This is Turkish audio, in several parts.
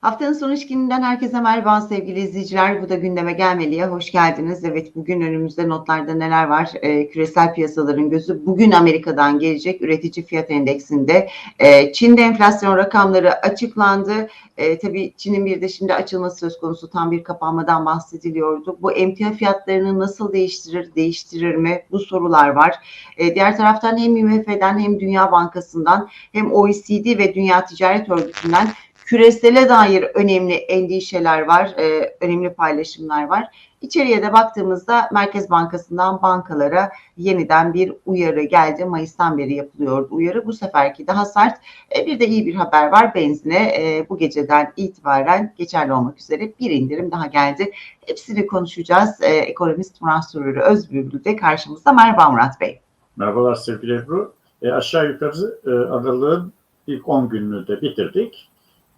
Haftanın son iş gününden herkese merhaba sevgili izleyiciler. Bu da gündeme gelmeliye hoş geldiniz. Evet bugün önümüzde notlarda neler var? Ee, küresel piyasaların gözü bugün Amerika'dan gelecek üretici fiyat endeksinde. Ee, Çin'de enflasyon rakamları açıklandı. Ee, tabii Çin'in bir de şimdi açılması söz konusu tam bir kapanmadan bahsediliyordu. Bu emtia fiyatlarını nasıl değiştirir, değiştirir mi? Bu sorular var. Ee, diğer taraftan hem IMF'den hem Dünya Bankası'ndan hem OECD ve Dünya Ticaret Örgütü'nden küresele dair önemli endişeler var, e, önemli paylaşımlar var. İçeriye de baktığımızda Merkez Bankası'ndan bankalara yeniden bir uyarı geldi. Mayıs'tan beri yapılıyordu uyarı. Bu seferki daha sert. E, bir de iyi bir haber var. Benzine e, bu geceden itibaren geçerli olmak üzere bir indirim daha geldi. Hepsini konuşacağız. E, ekonomist Murat Sururi Özbülbül de karşımızda. Merhaba Murat Bey. Merhabalar sevgili Ebru. E, aşağı yukarı e, aralığın ilk 10 gününü de bitirdik.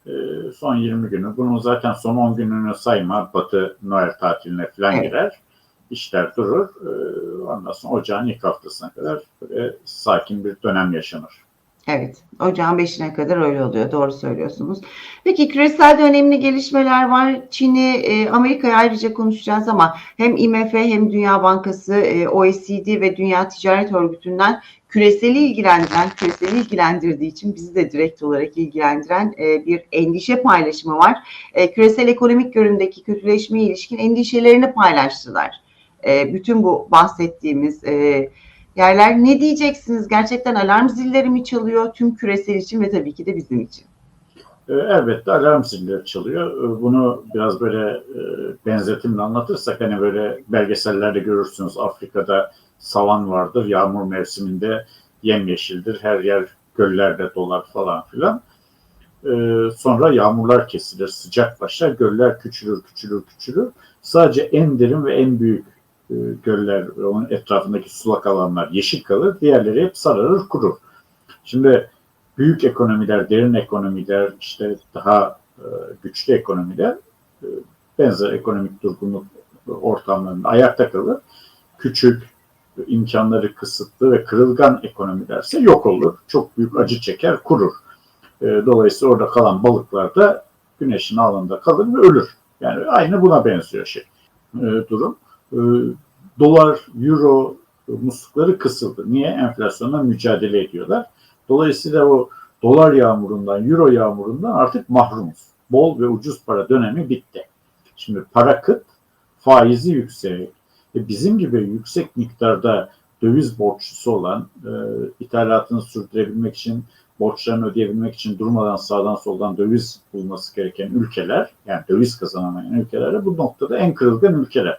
E, son 20 günü. Bunun zaten son 10 gününü sayma. Batı Noel tatiline falan Evet. girer. İşler durur. E, ondan sonra ocağın ilk haftasına kadar böyle sakin bir dönem yaşanır. Evet, ocağın 5'ine kadar öyle oluyor. Doğru söylüyorsunuz. Peki küreselde önemli gelişmeler var. Çin'i, e, Amerika'yı ayrıca konuşacağız ama hem IMF hem Dünya Bankası, e, OECD ve Dünya Ticaret Örgütü'nden küreseli ilgilendiren, küreseli ilgilendirdiği için bizi de direkt olarak ilgilendiren e, bir endişe paylaşımı var. Küresel ekonomik göründeki kötüleşmeye ilişkin endişelerini paylaştılar. Bütün bu bahsettiğimiz e, yerler. Ne diyeceksiniz? Gerçekten alarm zilleri mi çalıyor tüm küresel için ve tabii ki de bizim için? E, elbette alarm zilleri çalıyor. E, bunu biraz böyle e, benzetimle anlatırsak hani böyle belgesellerde görürsünüz Afrika'da savan vardır. Yağmur mevsiminde yemyeşildir. Her yer göllerde dolar falan filan. E, sonra yağmurlar kesilir, sıcak başlar, göller küçülür, küçülür, küçülür. Sadece en derin ve en büyük e, göller onun etrafındaki sulak alanlar yeşil kalır. Diğerleri hep sararır, kurur. Şimdi büyük ekonomiler, derin ekonomiler, işte daha e, güçlü ekonomiler e, benzer ekonomik durgunluk ortamlarında ayakta kalır. Küçük, imkanları kısıtlı ve kırılgan ekonomilerse yok olur. Çok büyük acı çeker, kurur. E, dolayısıyla orada kalan balıklar da güneşin altında kalır ve ölür. Yani aynı buna benziyor şey durum. E, dolar, euro muslukları kısıldı. Niye? Enflasyonla mücadele ediyorlar. Dolayısıyla o dolar yağmurundan, euro yağmurundan artık mahrumuz. Bol ve ucuz para dönemi bitti. Şimdi para kıt, faizi yüksek. E bizim gibi yüksek miktarda döviz borçlusu olan, e, ithalatını sürdürebilmek için, borçlarını ödeyebilmek için durmadan sağdan soldan döviz bulması gereken ülkeler, yani döviz kazanamayan ülkeler bu noktada en kırılgan ülkeler.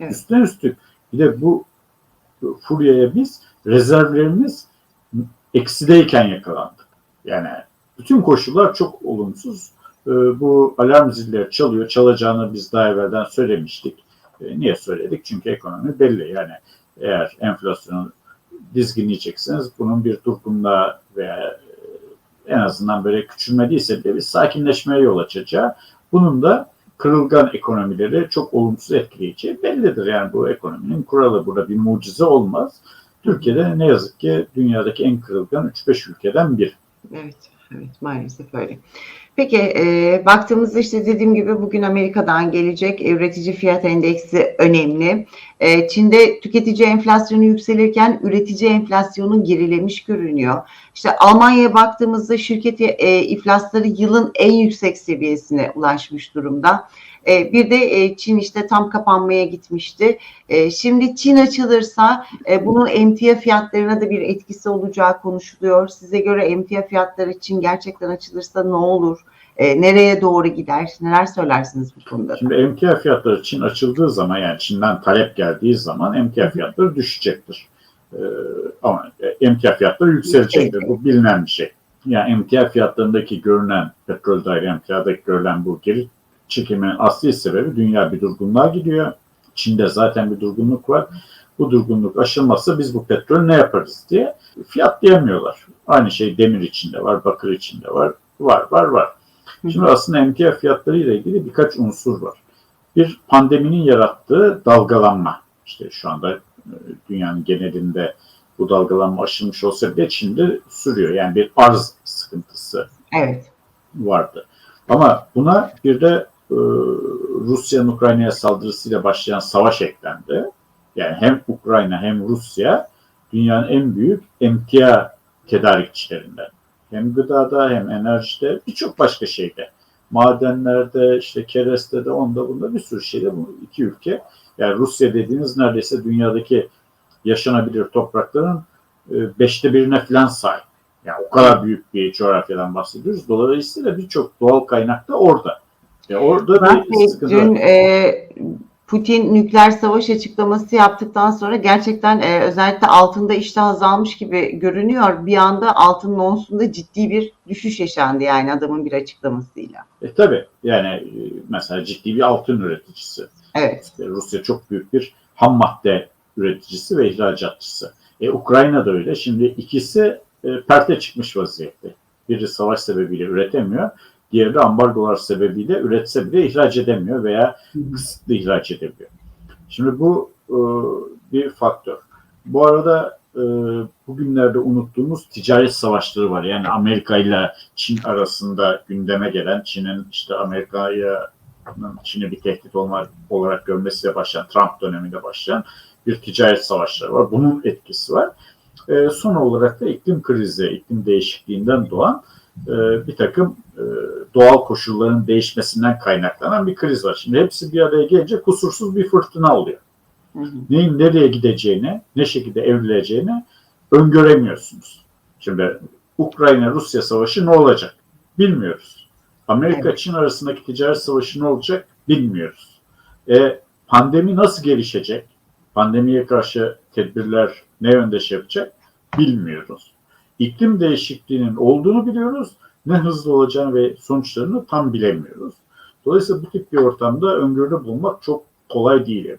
Evet. Üstüne üstlük bir de bu furyaya biz rezervlerimiz eksideyken yakalandık. Yani bütün koşullar çok olumsuz. Ee, bu alarm zilleri çalıyor. Çalacağını biz daha evvelden söylemiştik. Ee, niye söyledik? Çünkü ekonomi belli. Yani eğer enflasyonu dizginleyeceksiniz bunun bir durgunluğa veya e, en azından böyle küçülme değilse de bir sakinleşmeye yol açacağı. Bunun da kırılgan ekonomileri çok olumsuz etkileyeceği bellidir. Yani bu ekonominin kuralı burada bir mucize olmaz. Türkiye'de ne yazık ki dünyadaki en kırılgan 3-5 ülkeden biri. Evet, evet maalesef öyle. Peki e, baktığımızda işte dediğim gibi bugün Amerika'dan gelecek üretici fiyat endeksi önemli. E, Çin'de tüketici enflasyonu yükselirken üretici enflasyonu gerilemiş görünüyor. İşte Almanya'ya baktığımızda şirket e, iflasları yılın en yüksek seviyesine ulaşmış durumda. E, bir de e, Çin işte tam kapanmaya gitmişti. E, şimdi Çin açılırsa e, bunun emtia fiyatlarına da bir etkisi olacağı konuşuluyor. Size göre emtia fiyatları için gerçekten açılırsa ne olur? E, nereye doğru gider? Neler söylersiniz bu konuda? Şimdi emtia fiyatları Çin açıldığı zaman yani Çin'den talep geldiği zaman emtia fiyatları düşecektir. Ee, ama emtia fiyatları yükselecektir. Bu bilinen bir şey. Yani emtia fiyatlarındaki görünen petrol dahil emtiadaki görülen bu geri çekimin asli sebebi dünya bir durgunluğa gidiyor. Çin'de zaten bir durgunluk var. Bu durgunluk aşılmazsa biz bu petrol ne yaparız diye fiyatlayamıyorlar. Aynı şey demir içinde var, bakır içinde var. Var, var, var. Şimdi aslında emtia fiyatları ile ilgili birkaç unsur var. Bir pandeminin yarattığı dalgalanma. İşte şu anda e, dünyanın genelinde bu dalgalanma aşılmış olsa bile Çin'de sürüyor. Yani bir arz sıkıntısı Evet. vardı. Ama buna bir de e, Rusya'nın Ukrayna'ya saldırısıyla başlayan savaş eklendi. Yani hem Ukrayna hem Rusya dünyanın en büyük emtia tedarikçilerinden. Hem gıdada hem enerjide birçok başka şeyde. Madenlerde, işte kerestede, onda bunda bir sürü şeyde bu iki ülke. Yani Rusya dediğiniz neredeyse dünyadaki yaşanabilir toprakların e, beşte birine falan sahip. Yani o kadar büyük bir coğrafyadan bahsediyoruz. Dolayısıyla birçok doğal kaynak da orada. E orada Murat bir dün e, Putin nükleer savaş açıklaması yaptıktan sonra gerçekten e, özellikle altında iştah azalmış gibi görünüyor. Bir anda altının onsunda ciddi bir düşüş yaşandı yani adamın bir açıklamasıyla. E tabi yani e, mesela ciddi bir altın üreticisi. Evet. İşte Rusya çok büyük bir ham madde üreticisi ve ihracatçısı. E, Ukrayna da öyle. Şimdi ikisi e, perte çıkmış vaziyette. Biri savaş sebebiyle üretemiyor. Diğeri ambargolar sebebiyle üretse bile ihraç edemiyor veya kısıtlı ihraç edemiyor. Şimdi bu e, bir faktör. Bu arada e, bugünlerde unuttuğumuz ticaret savaşları var. Yani Amerika ile Çin arasında gündeme gelen Çin'in işte Amerika'ya Çin'i bir tehdit olma, olarak görmesiyle başlayan Trump döneminde başlayan bir ticaret savaşları var. Bunun etkisi var. E, son olarak da iklim krizi, iklim değişikliğinden doğan e, bir takım e, doğal koşulların değişmesinden kaynaklanan bir kriz var. Şimdi hepsi bir araya gelince kusursuz bir fırtına oluyor. Hı hı. Neyin nereye gideceğini, ne şekilde evrileceğini öngöremiyorsunuz. Şimdi Ukrayna-Rusya savaşı ne olacak? Bilmiyoruz. Amerika-Çin arasındaki ticaret savaşı ne olacak? Bilmiyoruz. E, pandemi nasıl gelişecek? Pandemiye karşı tedbirler ne yönde şey yapacak? Bilmiyoruz. İklim değişikliğinin olduğunu biliyoruz. Ne hızlı olacağını ve sonuçlarını tam bilemiyoruz. Dolayısıyla bu tip bir ortamda öngörüde bulunmak çok kolay değil.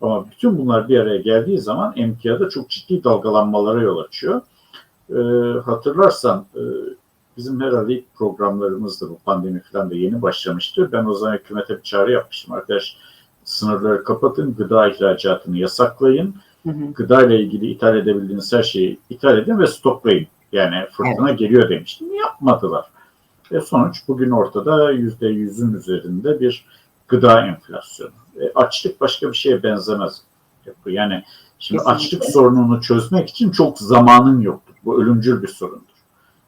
Ama bütün bunlar bir araya geldiği zaman emtiyada çok ciddi dalgalanmalara yol açıyor. E, hatırlarsan e, bizim herhalde ilk programlarımızda bu pandemi falan da yeni başlamıştı. Ben o zaman hükümete bir çağrı yapmıştım. Arkadaş sınırları kapatın, gıda ihracatını yasaklayın. Hı hı. Gıda ile ilgili ithal edebildiğiniz her şeyi ithal edin ve stoklayın. Yani fırtına geliyor demiştim. Yapmadılar. E sonuç bugün ortada yüzde yüzün üzerinde bir gıda enflasyonu. E, açlık başka bir şeye benzemez. Yani şimdi Kesinlikle. açlık sorununu çözmek için çok zamanın yoktur. Bu ölümcül bir sorundur.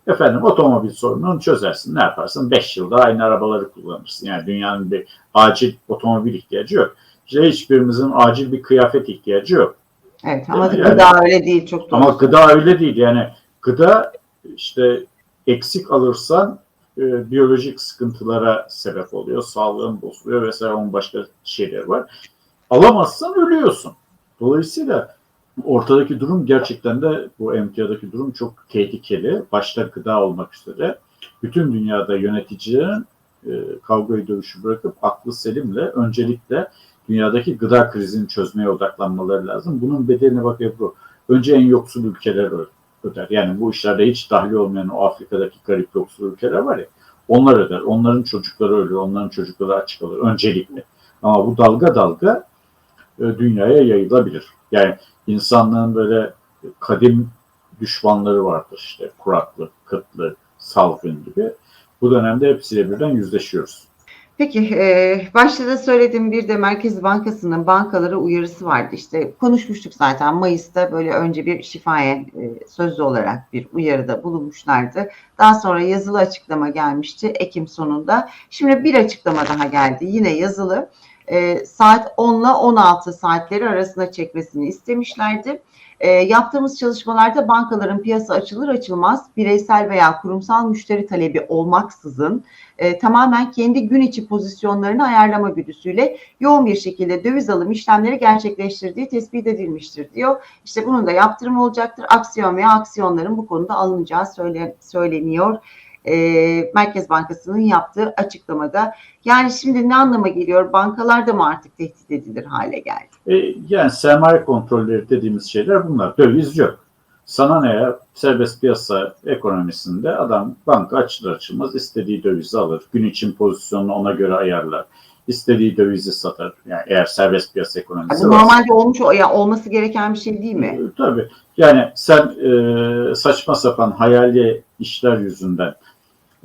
Efendim otomobil sorununu çözersin. Ne yaparsın? 5 yılda aynı arabaları kullanırsın. Yani dünyanın bir acil otomobil ihtiyacı yok. İşte hiçbirimizin acil bir kıyafet ihtiyacı yok. Evet ama Yani- gıda öyle değil çok doğru. Ama gıda öyle değil. Yani gıda işte eksik alırsan e, biyolojik sıkıntılara sebep oluyor. Sağlığın bozuluyor vesaire onun başka şeyleri var. Alamazsan ölüyorsun. Dolayısıyla ortadaki durum gerçekten de bu emtiyadaki durum çok tehlikeli. Başta gıda olmak üzere. Bütün dünyada yöneticilerin e, kavgayı dövüşü bırakıp aklı selimle öncelikle dünyadaki gıda krizini çözmeye odaklanmaları lazım. Bunun bedelini bak Ebru. Önce en yoksul ülkeler öder. Yani bu işlerde hiç dahil olmayan o Afrika'daki garip yoksul ülkeler var ya onlar öder. Onların çocukları ölür. Onların çocukları aç kalır. Öncelikle. Ama bu dalga dalga e, dünyaya yayılabilir. Yani insanlığın böyle kadim düşmanları vardır işte kuraklık, kıtlık, salgın gibi. Bu dönemde hepsiyle birden yüzleşiyoruz. Peki e, başta da söylediğim bir de Merkez Bankası'nın bankalara uyarısı vardı. İşte konuşmuştuk zaten Mayıs'ta böyle önce bir şifayen e, sözlü olarak bir uyarıda bulunmuşlardı. Daha sonra yazılı açıklama gelmişti Ekim sonunda. Şimdi bir açıklama daha geldi yine yazılı. E, saat 10 ile 16 saatleri arasında çekmesini istemişlerdi. E, yaptığımız çalışmalarda bankaların piyasa açılır açılmaz bireysel veya kurumsal müşteri talebi olmaksızın e, tamamen kendi gün içi pozisyonlarını ayarlama güdüsüyle yoğun bir şekilde döviz alım işlemleri gerçekleştirdiği tespit edilmiştir diyor. İşte bunun da yaptırım olacaktır. Aksiyon veya aksiyonların bu konuda alınacağı söyle, söyleniyor. E, Merkez Bankası'nın yaptığı açıklamada. Yani şimdi ne anlama geliyor? Bankalar da mı artık tehdit edilir hale geldi? E, yani sermaye kontrolleri dediğimiz şeyler bunlar. Döviz yok. Sana ne ya? Serbest piyasa ekonomisinde adam banka açılır açılmaz istediği dövizi alır. Gün için pozisyonunu ona göre ayarlar. İstediği dövizi satar. Yani eğer serbest piyasa Ya ekonomisi bu varsa. normalde olmuş ya olması gereken bir şey değil mi? E, Tabii. Yani sen e, saçma sapan hayali işler yüzünden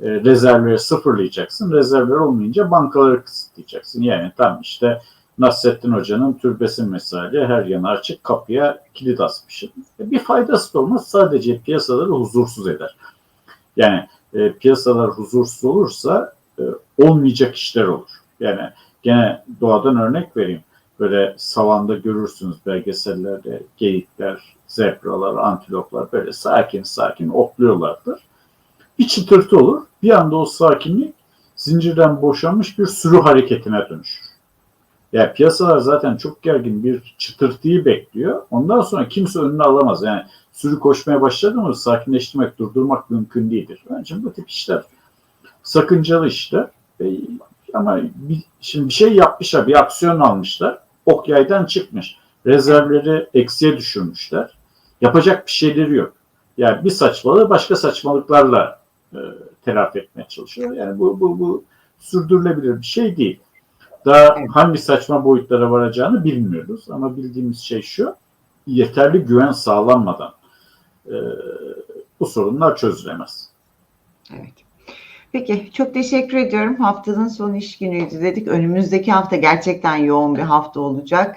e, rezervleri sıfırlayacaksın. Rezervler olmayınca bankaları kısıtlayacaksın. Yani tam işte Nasrettin Hoca'nın türbesi misali her yana açık kapıya kilit asmışsın. E, bir faydası da olmaz. Sadece piyasaları huzursuz eder. Yani e, piyasalar huzursuz olursa e, olmayacak işler olur. Yani gene doğadan örnek vereyim. Böyle savanda görürsünüz belgesellerde geyikler, zebralar, antiloplar böyle sakin sakin otluyorlardır. Bir çıtırtı olur. Bir anda o sakinlik zincirden boşanmış bir sürü hareketine dönüşür. Yani piyasalar zaten çok gergin bir çıtırtıyı bekliyor. Ondan sonra kimse önüne alamaz. Yani sürü koşmaya başladı mı sakinleştirmek, durdurmak mümkün değildir. Bence bu tip işler sakıncalı işler. E, ama bir, şimdi bir şey yapmışlar, bir aksiyon almışlar. Ok yaydan çıkmış. Rezervleri eksiye düşürmüşler. Yapacak bir şeyleri yok. Yani bir saçmalığı başka saçmalıklarla e, telafi etmeye çalışıyor. Yani bu, bu, bu sürdürülebilir bir şey değil. Daha hangi saçma boyutlara varacağını bilmiyoruz. Ama bildiğimiz şey şu, yeterli güven sağlanmadan e, bu sorunlar çözülemez. Evet. Peki çok teşekkür ediyorum. Haftanın son iş günüydü dedik. Önümüzdeki hafta gerçekten yoğun bir hafta olacak.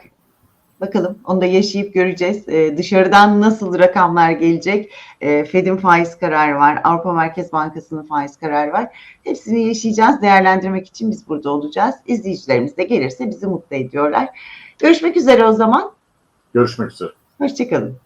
Bakalım onu da yaşayıp göreceğiz. Ee, dışarıdan nasıl rakamlar gelecek? Ee, Fed'in faiz kararı var. Avrupa Merkez Bankası'nın faiz kararı var. Hepsini yaşayacağız. Değerlendirmek için biz burada olacağız. İzleyicilerimiz de gelirse bizi mutlu ediyorlar. Görüşmek üzere o zaman. Görüşmek üzere. Hoşçakalın.